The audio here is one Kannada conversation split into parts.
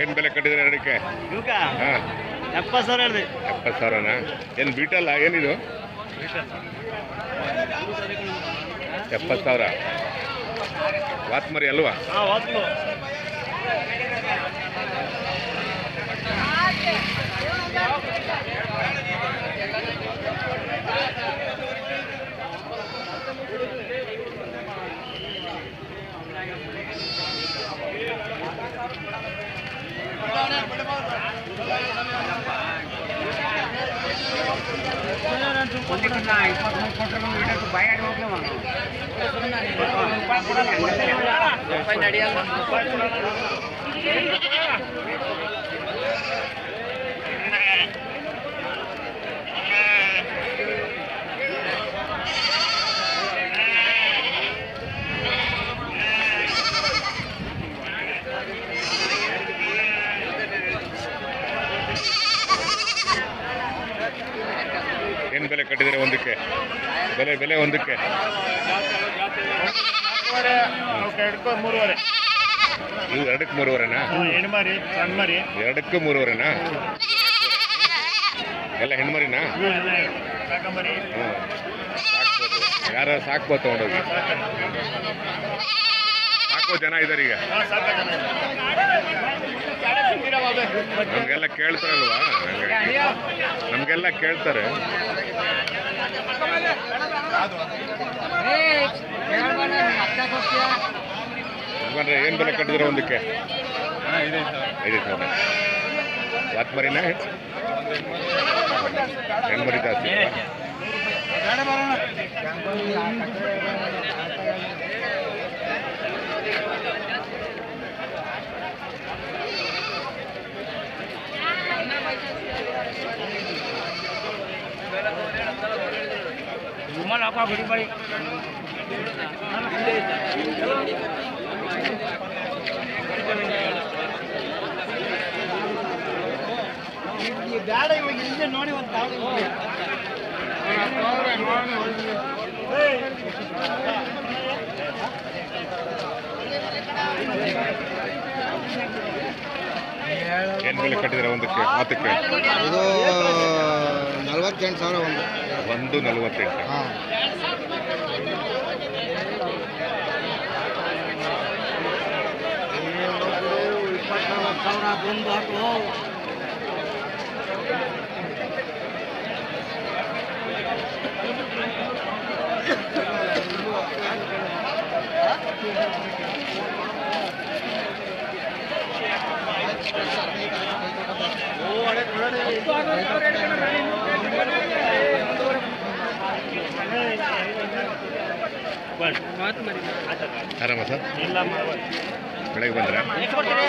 ಏನು ಬೆಲೆ ಕಟ್ಟಿದ್ರೆ ಎರಡಕ್ಕೆ ಹಾಂ. ಎಪ್ಪತ್ತು ಸಾವಿರ ಹೇಳಿದೆ. ಎಪ್ಪತ್ತು ಸಾವಿರನಾ? ಏನು ಬೀಟಲ್ಲ ಏನಿದು? ಎಪ್ಪತ್ತು ಸಾವಿರ. ವಾತ್ಮರಿ ಅಲ್ವಾ? ಹಾಂ ಹೋಗ್ಲು ಏನು ಬೆಲೆ ಒಂದಕ್ಕೆ. ಎರಡಕ್ಕೂ ಮೂರುವರೆ. ಎರಡಕ್ಕೆ ಮೂರುವರೆನಾ? ಎರಡಕ್ಕೂ ಮೂರುವರೆನಾ? ಎಲ್ಲ ಹೆಣ್ಮರಿನಾ? ಯಾರ ಹ್ಞೂ ಸಾಕ್ಬೋದು. ಯಾರು ಸಾಕ್ಬೋದು ತೊಗೊಂಡೋಗಿ? ಸಾಕೋ ಜನ ಇದ್ದಾರೆ ಈಗ. ನಮಗೆಲ್ಲ ಕೇಳ್ತಾರಲ್ವಾ? ನಮಗೆಲ್ಲ ಕೇಳ್ತಾರೆ. ಯಜಮಾನ್ರೆ ಏನು ಬೆಲೆ ಕಟ್ಟಿದ್ರೆ ಒಂದಕ್ಕೆ? ಐದು ಸಾವಿರ. ಯಾತ್ ಮರಿನಾ? ಮರಿ ಜಾಸ್ತಿ ಅಲ್ವಾ? ವಿಮಲ್ ಹಾಕೋ ಬಿಡಿ ಬಳಿ ಬ್ಯಾಡ ಇವಾಗ ಇಲ್ಲೇ ನೋಡಿ ಒಂದು ಏನು ಬೆಲೆ ಕಟ್ಟಿದ್ರೆ ಒಂದಕ್ಕೆ ಮಾತಕ್ಕೆ ಇದು ನಲ್ವತ್ತೆಂಟು ಸಾವಿರ ಒಂದು. ಒಂದು ನಲವತ್ತೆಂಟು. ಹಾಂ ಬಂದು ಹಾಕು ಆರಾಮ ಸರ್? ಬೆಳಗ್ಗೆ ಬಂದ್ರೆ? ಬೆಳಗ್ಗೆ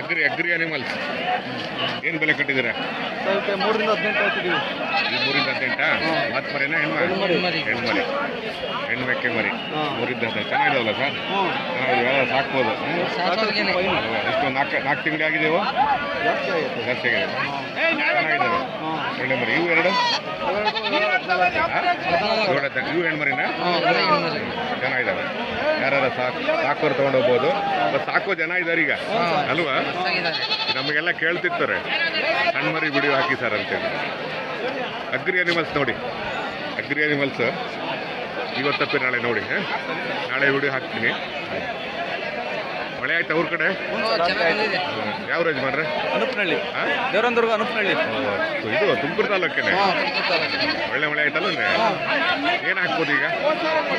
ಅಗ್ರಿ ಅಗ್ರಿ ಅನಿಮಲ್ಸ್ ಏನು ಬೆಲೆ ಕಟ್ಟಿದ್ದೀರಾ? ಮೂರರಿಂದ ಹದಿನೆಂಟು ಹಾಕಿದ್ದೀವಿ. ಮೂರಿಂದ ಹದಿನೆಂಟಾ? ಮಾತು ಮರಿನಾ ಹೆಣ್ಣು ಹೆಣ್ಮರಿ. ಹೆಣ್ಮರಿ. ಹೆಣ್ಣು ಮೆಕ್ಕೆ ಮರಿ. ಮೂರಿಂದ ಹದಿನೈದು. ಚೆನ್ನಾಗಿದಾವಲ್ಲ ಸರ್? ಇವೆಲ್ಲ ಸಾಕ್ಬೋದು? ಎಷ್ಟು ನಾಲ್ಕು ನಾಲ್ಕು ತಿಂಗಳು ಆಗಿದೆವು ಜಾಸ್ತಿ ಆಗುತ್ತೆ ಜಾಸ್ತಿ ಆಗಿದೆ. ಚೆನ್ನಾಗಿದ್ದಾವೆ ಒಳ್ಳೆ ಮರಿ. ಇವು ಎರಡು? ಇವು ಹೆಣ್ಣು ಇವು ಹೆಣ್ಮರಿನಾ? ಚೆನ್ನಾಗಿದ್ದಾವೆ ಯಾರು ಸಾಕು ಸಾಕೋರು ತೊಗೊಂಡೋಗ್ಬೋದು. ಸಾಕೋ ಜನ ಇದ್ದಾರೆ ಈಗ. ಅಲ್ವಾ? ನಮಗೆಲ್ಲ ಕೇಳ್ತಿರ್ತಾರೆ. ಸಣ್ಣ ಮರಿ ವಿಡಿಯೋ ಹಾಕಿ ಸರ್ ಅಂತೇಳಿ. ಅಗ್ರಿ ಅನಿಮಲ್ಸ್ ನೋಡಿ. ಅಗ್ರಿ ಅನಿಮಲ್ಸ್ ಇವತ್ತಪ್ಪಿ ನಾಳೆ ನೋಡಿ ನಾಳೆ ವಿಡಿಯೋ ಹಾಕ್ತೀನಿ. ಮಳೆ ಆಯ್ತಾ ಅವ್ರ ಕಡೆ? ಯಾವ ರಾಜ್ ಮಾಡ್ರೆ ಅನುಪ್ನಳ್ಳಿ? ದೇವರಂದುರ್ಗ ಅನುಪ್ನಳ್ಳಿ. ಇದು ತುಮಕೂರು ತಾಲೂಕೇನೆ. ಒಳ್ಳೆ ಮಳೆ ಆಯ್ತಲ್ಲ ಏನು ಹಾಕ್ಬೋದು ಈಗ?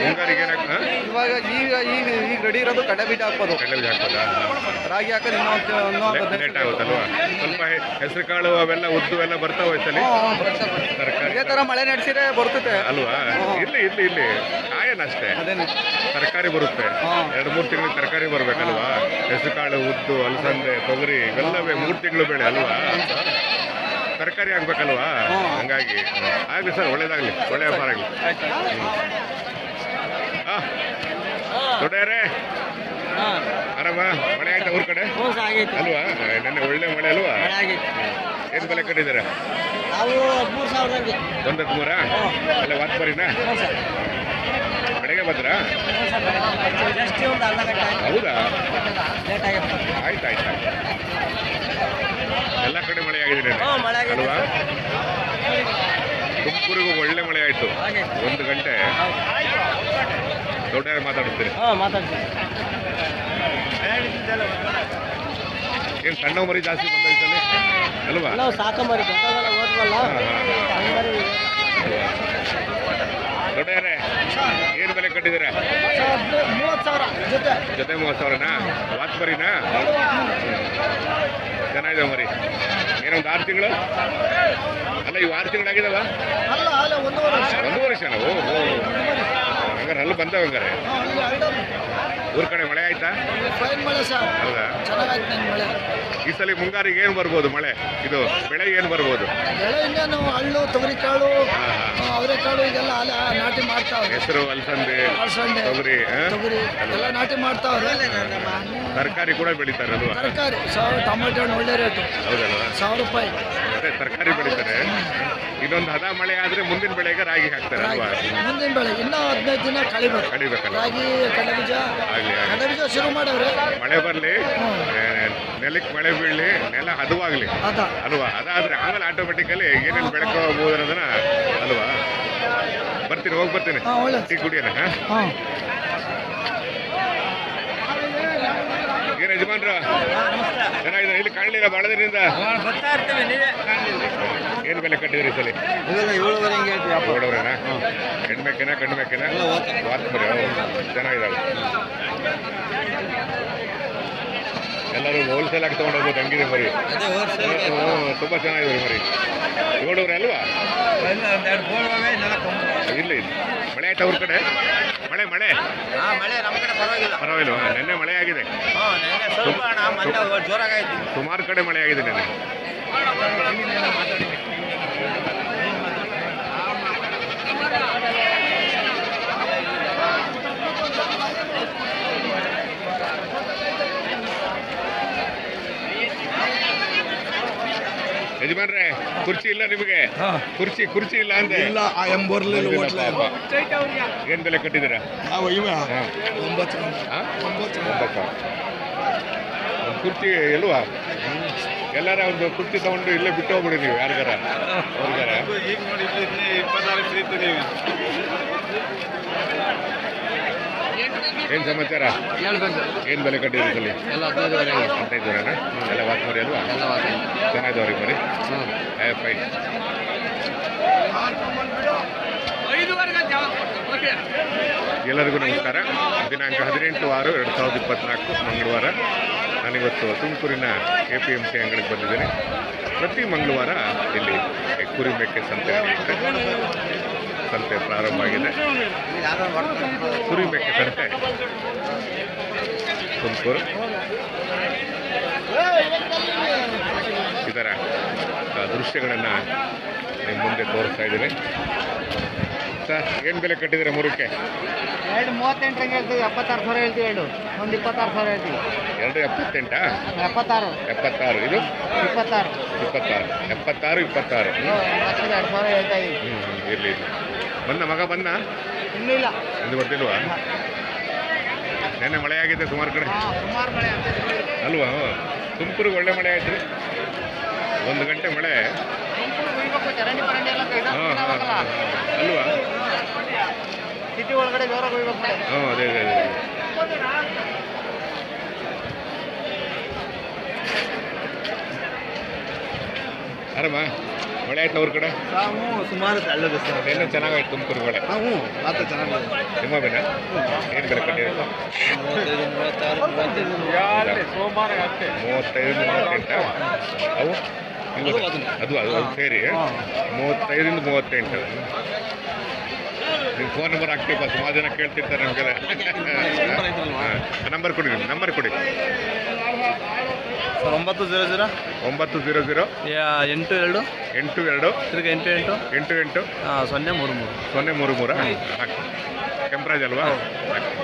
ಮುಂಗಾರಿಗೆ ಏನು ಹಾಕ್ ಇವಾಗ ಈಗ ಈಗ ಈಗ ರೆಡಿ ಇರೋದು ಕಡೆ ಬೀಜ ಹಾಕ್ಬೋದು. ಕಡೆ ಬೀಜ ಹಾಕ್ಬೋದಾ? ರಾಗಿ ಹಾಕೋದು ಇನ್ನೂ ಲೇಟ್ ಆಗುತ್ತಲ್ವಾ? ಸ್ವಲ್ಪ ಹೆಸರು ಕಾಳು ಅವೆಲ್ಲ ಉದ್ದು ಎಲ್ಲ ಬರ್ತಾ ಹೋಯ್ತಲ್ಲಿ ತರಕಾರಿ ಇದೇ ತರ ಮಳೆ ನಡೆಸಿದ್ರೆ ಬರ್ತದೆ ಅಲ್ವಾ? ಇಲ್ಲಿ ಇಲ್ಲಿ ಇಲ್ಲಿ ಕಾಯನ ಅಷ್ಟೇ. ತರಕಾರಿ ಬರುತ್ತೆ. ಎರಡು ಮೂರು ತಿಂಗಳಿಗೆ ತರಕಾರಿ ಬರ್ಬೇಕಲ್ವಾ? ಹೆಸರುಕಾಳು ಉದ್ದು ಅಲಸಂದೆ ತೊಗರಿ ಇವೆಲ್ಲವೇ ಮೂರು ತಿಂಗಳು ಬೆಳೆ ಅಲ್ವಾ? ತರಕಾರಿ ಆಗ್ಬೇಕಲ್ವಾ. ಹಂಗಾಗಿ. ಆಗಲಿ ಸರ್ ಒಳ್ಳೇದಾಗಲಿ. ಒಳ್ಳೆ ವ್ಯಾಪಾರ ಆಗಲಿ. ದೊಡ್ಡರೇ ಆರಾಮ? ಮಳೆ ಆಯ್ತಾ ಊರ್ ಕಡೆ? ಅಲ್ವಾ? ನೆನ್ನೆ ಒಳ್ಳೆ ಮಳೆ ಅಲ್ವಾ? ಏನು ಬೆಲೆ ಕಟ್ಟಿದ್ದೀರಾ? ನಾವು ಮೂರ ಒಂದು ಅಲ್ಲ ವಾತ್ಪರಿನಾ ಬಂದ್ರಾ? ಹೌದಾ? ಆಯ್ತು ಆಯ್ತು ಆಯ್ತು. ಎಲ್ಲ ಕಡೆ ಮಳೆ ಆಗಿದೆ ಅಲ್ವಾ? ತುಮಕೂರಿಗೂ ಒಳ್ಳೆ ಮಳೆ ಆಯ್ತು. ಒಂದು ಗಂಟೆ. ದೊಡ್ಡ ಮಾತಾಡ್ತೀರಿ ಏನು ಸಣ್ಣ ಮರಿ ಜಾಸ್ತಿ ಬಂದೈತಲ್ಲಿ ಅಲ್ವಾ? ನಾವು ಓದ್ವಲ್ಲ ಕಟ್ಟಿದ್ದೀರಾ ಜೊತೆ ಮೂವತ್ತು ಸಾವಿರನಾ? ವಾಚ್ ಬರೀನಾ? ಚೆನ್ನಾಗಿದೆ ಮರಿ. ಏನೊಂದು ಆರು ತಿಂಗಳು? ಅಲ್ಲ ಇವು ಆರು ತಿಂಗಳಾಗಿದಾವ ವರ್ಷ ಒಂದು ವರ್ಷನ? ಓ ಓ ಹಂಗಾರೆ ಅಲ್ಲಿ ಬಂದವ ಹಂಗಾರೆ. ಊರ್ ಕಡೆ ಮಳೆ ಆಯ್ತಾ? ಹೌದಾ? ಈ ಸಲ ಮುಂಗಾರಿಗೆ ಏನು ಬರ್ಬೋದು ಮಳೆ? ಇದು ಬೆಳೆ ಏನು ಬರ್ಬೋದು? ಬೆಳೆ ಇನ್ನೇನು ಹಣ್ಣು ತೊಗರಿಕಾಳು. ಅವರೆಕಾಳು ಇದೆಲ್ಲ ಅಲ್ಲ ನಾಟಿ ಮಾಡ್ತಾವ್ರೆ. ಹೆಸರು ಅಲಸಂದೆ ಅಲಸಂದೆ ತೊಗರಿ ಆ? ತೊಗರಿ ಎಲ್ಲ ನಾಟಿ ಮಾಡ್ತಾವ್ರೆ. ತರಕಾರಿ ಕೂಡ ಬೆಳಿತಾರಲ್ವಾ? ತರಕಾರಿ ಸಾವಿರ ಟೊಮೆಟೊ ಹಣ್ಣು ಒಳ್ಳೆ ರೇಟು. ಹೌದಲ್ವಾ? ಸಾವಿರ ರೂಪಾಯಿ. ಅದೇ ತರಕಾರಿ ಬೆಳಿತಾರೆ. ಇನ್ನೊಂದು ಹದ ಮಳೆ ಆದ್ರೆ ಮುಂದಿನ ಬೆಳೆಗೆ ರಾಗಿ ಹಾಕ್ತಾರೆ ಅಲ್ವಾ ಮುಂದಿನ ಬೆಳೆ ಇನ್ನೂ ಹದಿನೈದು ದಿನ ಕಳಿಬೇಕು. ಕಡಿಬೇಕಲ್ಲ ರಾಗಿ ಕಡಲೆಬೀಜ ಆಗ್ಲಿ ಆಗ್ಲಿ. ಕಡಲೆಬೀಜ ಶುರು ಮಾಡವ್ರೆ. ಮಳೆ ಬರಲಿ. ನೆಲಕ್ಕೆ ಮಳೆ ಬೀಳಲಿ ನೆಲ ಹದುವಾಗಲಿ. ಅಲ್ವಾ ಅದಾದ್ರೆ ಆಮೇಲೆ ಆಟೋಮೆಟಿಕಲಿ ಏನೇನು ಬೆಳ್ಕೋಬಹುದು ಅನ್ನೋದನ್ನ ಅಲ್ವಾ ಬರ್ತೀನಿ ಹೋಗಿ ಬರ್ತೀನಿ. ಟೀ ಕುಡಿಯೋಣ ಏನ್ ಯಜಮಾನ್ರು? ಚೆನ್ನಾಗಿದೆ ಇಲ್ಲಿ ಕಾಣಲಿಲ್ಲ ಭಾಳ ದಿನದಿಂದ. ಬರ್ತಾ ಇರ್ತೀವಿ ನೀವೇ ಏನ್ ಬೆಲೆ ಕಟ್ಟಿದ್ರಿ ಸಲ? ಇವೆಲ್ಲ ಏಳುವರೆ ಹಿಂಗೆ ಹೇಳ್ತೀವಿ ನೋಡವ್ರೇನಾ ಹೆಣ್ಮೇಕೆನಾ ಗಂಡು ಮೇಕೆನಾ ವಾತ್ ಮರಿ ಚೆನ್ನಾಗಿದಾವೆ ಎಲ್ಲರೂ ಹೋಲ್ಸೇಲ್ ಆಗಿ ತಗೊಂಡೋಗ್ಬೋದು ಹಂಗಿದೆ ಮರಿ. ತುಂಬ ಚೆನ್ನಾಗಿದೆ ಮರಿ. ನೋಡವ್ರೆ ಅಲ್ವಾ? ಇಲ್ಲ ಇಲ್ಲ ಮಳೆ ಆಯ್ತಾ ಅವ್ರ ಕಡೆ? ಮಳೆ ಮಳೆ? ಹಾಂ ಮಳೆ ನಮ್ಮ ಕಡೆ ಪರವಾಗಿಲ್ಲ. ನಿನ್ನೆ ನೆನ್ನೆ ಮಳೆ ಆಗಿದೆ. ಸುಮಾರು ಕಡೆ ಮಳೆ ಆಗಿದೆ ನೆನ್ನೆ. ಯಜಮಾನ್ರೆ ಕುರ್ಚಿ ಇಲ್ಲ ನಿಮಗೆ? ಕುರ್ಚಿ ಕುರ್ಚಿ ಇಲ್ಲ ಅಂದ್ರೆ ಇಲ್ಲ ಆ ಹೋಟ್ಲೆ ಪಾಪ. ಏನ್ ಬೆಲೆ ಕಟ್ಟಿದ್ದೀರಾ? ನಾವು ಇವ. ಹಾ. ಒಂಬತ್ತು ಹಾ? ಒಂಬತ್ತು ಒಂಬತ್ತು. ಒಂದು ಕುರ್ಚಿ ಎಲ್ವಾ ಎಲ್ಲಾರ ಒಂದು ಕುರ್ಚಿ ತಗೊಂಡು ಇಲ್ಲೇ ಬಿಟ್ಟು ಹೋಗ್ಬಿಡಿ ನೀವು ಯಾರಿಗಾರ? ಅವ್ರಿಗಾರ ಈಗ ನೋಡಿ ಇಪ್ಪತ್ತಾರು ಸಿಗ್ತೀನಿ ಏನ್ ಸಮಾಚಾರ? ಏನು ಬೆಲೆ ಕಟ್ಟಿದ್ರಲ್ಲಿ ಎಲ್ಲ ಹದಿನೈದುವರೆ ಎಲ್ಲ ಮರಿ ಅಲ್ವಾ? ಎಲ್ಲ ಚೆನ್ನಾಗಿದವ್ರಿ ಮರಿ. ಏ ಫೈನ್ ಎಲ್ಲರಿಗೂ ನಮಸ್ಕಾರ. ದಿನಾಂಕ ಹದಿನೆಂಟು ಆರು ಎರಡು ಸಾವಿರದ ಇಪ್ಪತ್ನಾಲ್ಕು ಮಂಗಳವಾರ. ನಾನಿವತ್ತು ತುಮಕೂರಿನ ಕೆ ಪಿ ಎಂ ಸಿ ಅಂಗಡಿಗೆ ಬಂದಿದ್ದೇನೆ. ಪ್ರತಿ ಮಂಗಳವಾರ ಇಲ್ಲಿ ಕುರಿ ಮೇಕೆ ಸಂತೆ ಸಂತೆ ಪ್ರಾರಂಭ ಆಗಿದೆ. ಕುರಿ ಮೇಕೆ ಸಂತೆ. ತುಮಕೂರು. ಇದರ ದೃಶ್ಯಗಳನ್ನು ನಿಮ್ಮ ಮುಂದೆ ತೋರಿಸ್ತಾ ಇದ್ದೀನಿ. ಸರ್ ಏನು ಬೆಲೆ ಕಟ್ಟಿದ್ದೀರಾ ಮೂರಕ್ಕೆ? ಎರಡು ಮೂವತ್ತೆಂಟರಂಗೆ ಹೇಳ್ತೀವಿ ಎಪ್ಪತ್ತಾರು ಸಾವಿರ ಹೇಳ್ತೀವಿ ಎರಡು. ಒಂದು ಇಪ್ಪತ್ತಾರು ಸಾವಿರ ಹೇಳ್ತೀವಿ. ಎರಡು ಎಪ್ಪತ್ತೆಂಟಾ? ಎಪ್ಪತ್ತಾರು. ಎಪ್ಪತ್ತಾರು. ಇದು? ಇಪ್ಪತ್ತಾರು. ಇಪ್ಪತ್ತಾರು. ಎಪ್ಪತ್ತಾರು ಇಪ್ಪತ್ತಾರು. ಎರಡು ಸಾವಿರ ಹೇಳ್ತಾ ಇದ್ದೀವಿ. ಇರಲಿ. ಬಂದ ಮಗ ಬಂದ? ಇನ್ನೂ ಇಲ್ಲ ಎಂದು ಬರ್ತಿಲ್ವಾ ನೆನ್ನೆ ಮಳೆ ಆಗಿದೆ ಸುಮಾರು ಕಡೆ. ಹಾಂ ಸುಮಾರು ಮಳೆ ಅಲ್ವಾ? ತುಮಕೂರಿಗೆ ಒಳ್ಳೆ ಮಳೆ ಆಯ್ತು. ಒಂದು ಗಂಟೆ ಮಳೆ. ಅಲ್ವಾ? ಸಿಟಿ ಒಳಗಡೆ ಹಾಂ ಅದೇ ಅದೇ ಅದೇ. ಆರಾಮ? ಮಳೆ ಆಯ್ತು ಅವ್ರ ಕಡೆ ನಾವು ಸುಮಾರು ತಳ್ಳದು ಸರ್ ನೆನ್ನೆ ಚೆನ್ನಾಗಾಯ್ತು ತುಮಕೂರು ಮಳೆ ನಾವು ಮಾತ್ರ ಚೆನ್ನಾಗಿದೆ ನಿಮ್ಮ ಬೆಲೆ ಏನು ಬೆಲೆ ಕಟ್ಟಿರುತ್ತೆ ಮೂವತ್ತೈದು ಮೂವತ್ತೆಂಟ ಅವು ಇವು- ಅದು ಅದು ಅದು ಸೇರಿ ಮೂವತ್ತೈದರಿಂದ ಮೂವತ್ತೆಂಟು ನಿಮ್ಮ ಫೋನ್ ನಂಬರ್ ಹಾಕ್ತೀವಪ್ಪ ಸುಮಾರು ಜನ ಕೇಳ್ತಿರ್ತಾರೆ ನಮಗೆಲ್ಲ ನಂಬರ್ ಕೊಡಿ ನಿಮ್ಮ ನಂಬರ್ ಕೊಡಿ ಸರ್ ಒಂಬತ್ತು ಜೀರೋ ಜೀರೋ? ಒಂಬತ್ತು ಜೀರೋ ಜೀರೋ. ಎಂಟು ಎರಡು? ಎಂಟು ಎರಡು. ತಿರ್ಗಿ ಎಂಟು ಎಂಟು? ಎಂಟು ಎಂಟು. ಸೊನ್ನೆ ಮೂರು ಮೂರು. ಸೊನ್ನೆ ಮೂರು ಮೂರ. ಹಾಕಿ ಕೆಂಪರಾಜ್ ಅಲ್ವಾ? ಹಾಕಿ